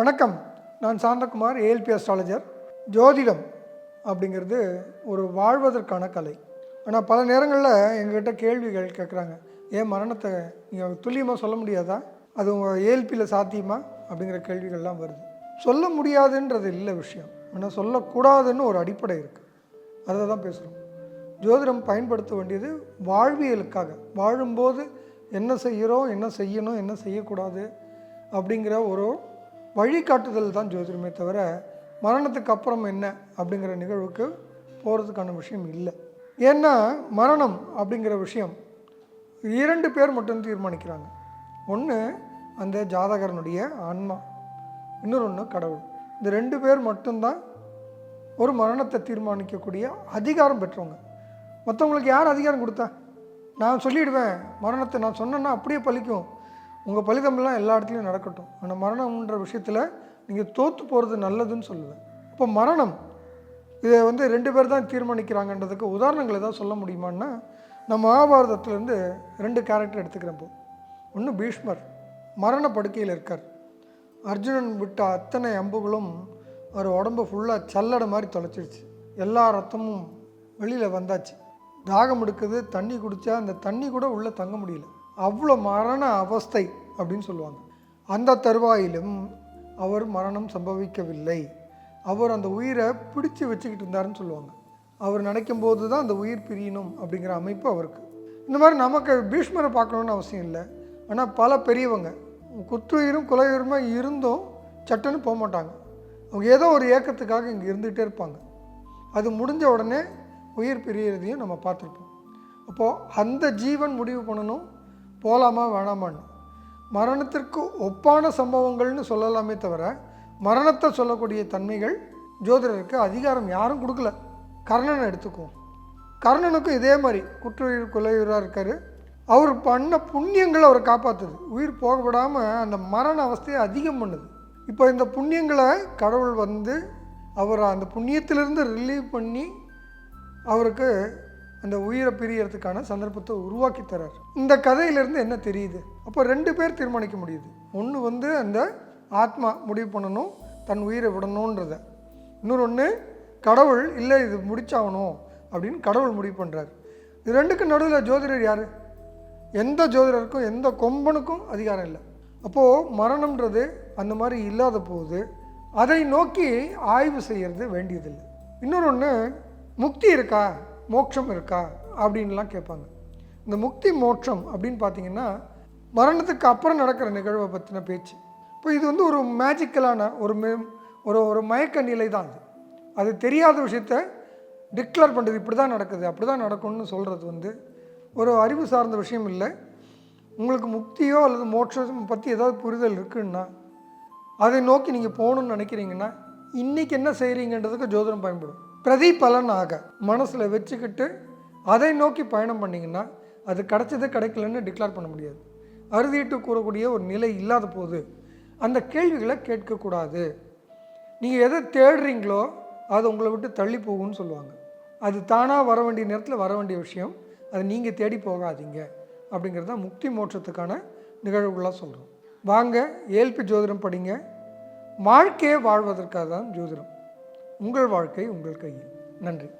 வணக்கம். நான் Santhakumar ALP astrologer ஜோதிடம் அப்படிங்கிறது ஒரு வாழ்வதற்கான கலை. ஆனால் பல நேரங்களில் எங்ககிட்ட கேள்விகள் கேட்குறாங்க ஏன் மரணத்தை நீங்கள் துல்லியமாக சொல்ல முடியாதா? அது உங்கள் ஏஎல்பியில் சாத்தியமா? அப்படிங்கிற கேள்விகள்லாம் வருது. சொல்ல முடியாதுன்றது இல்லை விஷயம். ஆனால் சொல்லக்கூடாதுன்னு ஒரு அடிப்படை இருக்குது அதை தான் பேசுகிறோம் ஜோதிடம் பயன்படுத்த வேண்டியது வாழ்வியலுக்காக. வாழும்போது என்ன செய்கிறோம் என்ன செய்யணும் என்ன செய்யக்கூடாது அப்படிங்கிற ஒரு வழிகாட்டுதல் தான் ஜோதிடமே தவிர மரணத்துக்கு அப்புறம் என்ன அப்படிங்கிற நிகழ்வுக்கு போகிறதுக்கான விஷயம் இல்லை. ஏன்னா மரணம் அப்படிங்கிற விஷயம் இரண்டு பேர் மட்டும் தீர்மானிக்கிறாங்க. ஒன்று அந்த ஜாதகரனுடைய ஆன்மா இன்னொன்று ஒன்று கடவுள். இந்த ரெண்டு பேர் மட்டும்தான் ஒரு மரணத்தை தீர்மானிக்கக்கூடிய அதிகாரம் பெற்றவங்க. மற்றவங்களுக்கு யார் அதிகாரம் கொடுத்தா? நான் சொல்லிவிடுவேன் மரணத்தை நான் சொன்னேன்னா அப்படியே பழிக்கும். உங்கள் பலிதமெல்லாம் எல்லா இடத்துலையும் நடக்கட்டும். ஆனால் மரணம்ன்ற விஷயத்தில் நீங்கள் தோற்று போகிறது நல்லதுன்னு சொல்லுவேன் இப்போ மரணம் இதை வந்து ரெண்டு பேர் தான் தீர்மானிக்கிறாங்கன்றதுக்கு உதாரணங்கள் ஏதாவது சொல்ல முடியுமான்னா நம்ம மகாபாரதத்துலேருந்து ரெண்டு கேரக்டர் எடுத்துக்கிறப்போ ஒன்று பீஷ்மர் மரண படுக்கையில் இருக்கார். அர்ஜுனன் விட்ட அத்தனை அம்புகளும் அவர் உடம்பு ஃபுல்லாக சல்லடை மாதிரி தொலைச்சிடுச்சு எல்லா ரத்தமும் வெளியில் வந்தாச்சு. தாகம் எடுக்குது தண்ணி குடித்தா அந்த தண்ணி கூட உள்ளே தங்க முடியல. அவ்வளோ மரண அவஸ்தை அப்படின்னு சொல்லுவாங்க. அந்த தருவாயிலும் அவர் மரணம் சம்பவிக்கவில்லை. அவர் அந்த உயிரை பிடிச்சு வச்சுக்கிட்டு இருந்தாருன்னு சொல்லுவாங்க. அவர் நினைக்கும் போது தான் அந்த உயிர் பிரியணும் அப்படிங்கிற அமைப்பு அவருக்கு. இந்த மாதிரி நமக்கு பீஷ்மரை பார்க்கணுன்னு அவசியம் இல்லை. ஆனால் பல பெரியவங்க குத்துயிரும் குலையுயிருமா இருந்தும் சட்டுன்னு போக மாட்டாங்க. அவங்க ஏதோ ஒரு ஏக்கத்துக்காக இங்கே இருந்துகிட்டே இருப்பாங்க. அது முடிஞ்ச உடனே உயிர் பிரியறதையும் நம்ம பார்த்துருப்போம். அப்போது அந்த ஜீவன் முடிவு பண்ணணும். போகலாமா வேணாமான்னு. மரணத்திற்கு ஒப்பான சம்பவங்கள்னு சொல்லலாமே தவிர மரணத்தை சொல்லக்கூடிய தன்மைகள் ஜோதிடருக்கு அதிகாரம் யாரும் கொடுக்கல. கர்ணனை எடுத்துக்குவோம். கர்ணனுக்கும் இதே மாதிரி குற்றுயிர் கொலையுறாக இருக்கார். அவர் பண்ண புண்ணியங்கள் அவரை காப்பாற்றுது உயிர் போக விடாமல் அந்த மரண அவஸ்தையை அதிகம் பண்ணுது. இப்போ இந்த புண்ணியங்களை கடவுள் வந்து அவர் அந்த புண்ணியத்திலிருந்து ரிலீவ் பண்ணி அவருக்கு அந்த உயிரை பிரியறதுக்கான சந்தர்ப்பத்தை உருவாக்கி தரார் இந்த கதையிலேருந்து என்ன தெரியுது? அப்போ ரெண்டு பேர் தீர்மானிக்க முடியுது. ஒன்று வந்து அந்த ஆத்மா முடிவு பண்ணணும் தன் உயிரை விடணுன்றத. இன்னொரு ஒன்று கடவுள் இல்லை இது முடிச்சாகணும் அப்படின்னு கடவுள் முடிவு பண்ணுறாரு இது ரெண்டுக்கு நடுவில் ஜோதிடர் யார்? எந்த ஜோதிடருக்கும் எந்த கொம்பனுக்கும் அதிகாரம் இல்லை. அப்போது மரணம்ன்றது அந்த மாதிரி இல்லாத போது அதை நோக்கி ஆய்வு செய்கிறது வேண்டியதில்லை. இன்னொரு ஒன்று முக்தி இருக்கா? மோட்சம் இருக்கா அப்படின்லாம் கேட்பாங்க. இந்த முக்தி மோட்சம் அப்படின்னு பார்த்தீங்கன்னா மரணத்துக்கு அப்புறம் நடக்கிற நிகழ்வை பற்றின பேச்சு. இப்போ இது வந்து ஒரு மேஜிக்கலான ஒரு மே ஒரு ஒரு மயக்க நிலை தான் அது. அது தெரியாத விஷயத்த டிக்ளேர் பண்ணுறது இப்படி தான் நடக்குது அப்படி தான் நடக்கும்னு சொல்கிறது வந்து ஒரு அறிவு சார்ந்த விஷயம் இல்லை. உங்களுக்கு முக்தியோ அல்லது மோட்சம் பற்றி ஏதாவது புரிதல் இருக்குன்னா அதை நோக்கி நீங்கள் போகணுன்னு நினைக்கிறீங்கன்னா இன்றைக்கி என்ன செய்கிறீங்கன்றதுக்கு ஜோதிடம் பயன்படும். பிரதிபலனாக மனசில் வச்சுக்கிட்டு அதை நோக்கி பயணம் பண்ணிங்கன்னா அது கிடைச்சது கிடைக்கலன்னு டிக்ளேர் பண்ண முடியாது. அறுதிட்டு கூறக்கூடிய ஒரு நிலை இல்லாத போது அந்த கேள்விகளை கேட்கக்கூடாது நீங்கள் எதை தேடுறீங்களோ அது உங்களை விட்டு தள்ளி போகும்னு சொல்லுவாங்க. அது தானாக வர வேண்டிய நேரத்தில் வர வேண்டிய விஷயம். அது நீங்கள் தேடி போகாதீங்க. அப்படிங்கிறது தான் முக்தி மோட்சத்துக்கான நிகழ்வுகளாக சொல்கிறோம் வாங்க ஏல்பி ஜோதிடம் படிங்க. வாழ்க்கையை வாழ்வதற்காக தான் ஜோதிடம். உங்கள் வாழ்க்கை உங்கள் கையில். நன்றி.